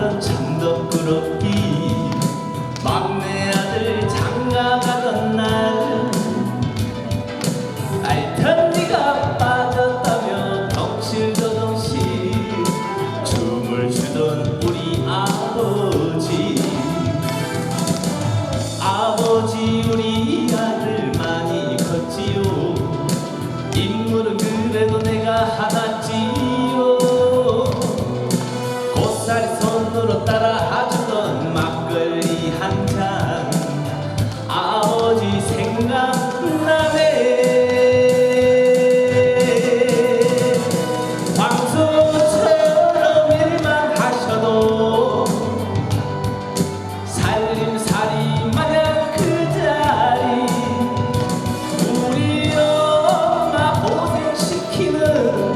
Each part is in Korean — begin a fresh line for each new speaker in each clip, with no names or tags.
가던 장덕꾸러기 막내 아들 장가 가던 날 알던 네가 빠졌다며 덕실더덕실 춤을 추던 우리 아버지. 아버지 우리 아들 많이 컸지요. 인물은 그래도 내가 하나지요. 손으로 따라 하주던 막걸리 한 잔. 아버지 생각나네. 광소처럼 일만 하셔도 살림살이 마냥 그 자리. 우리 엄마 고생시키는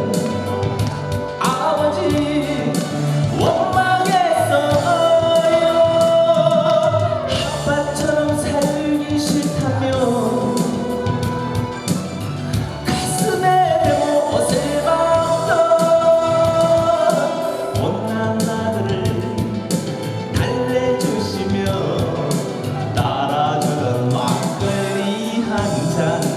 항상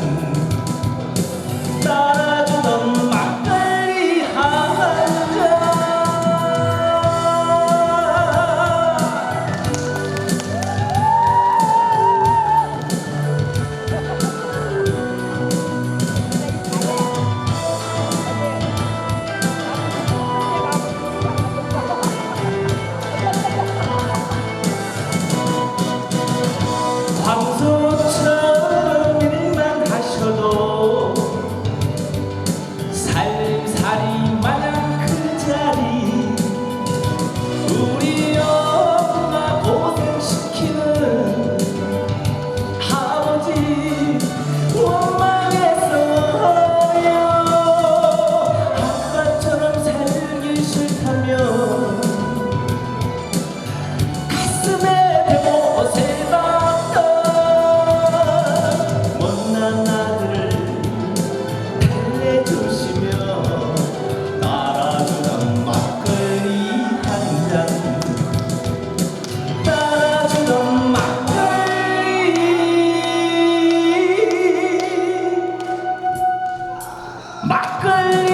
막걸리.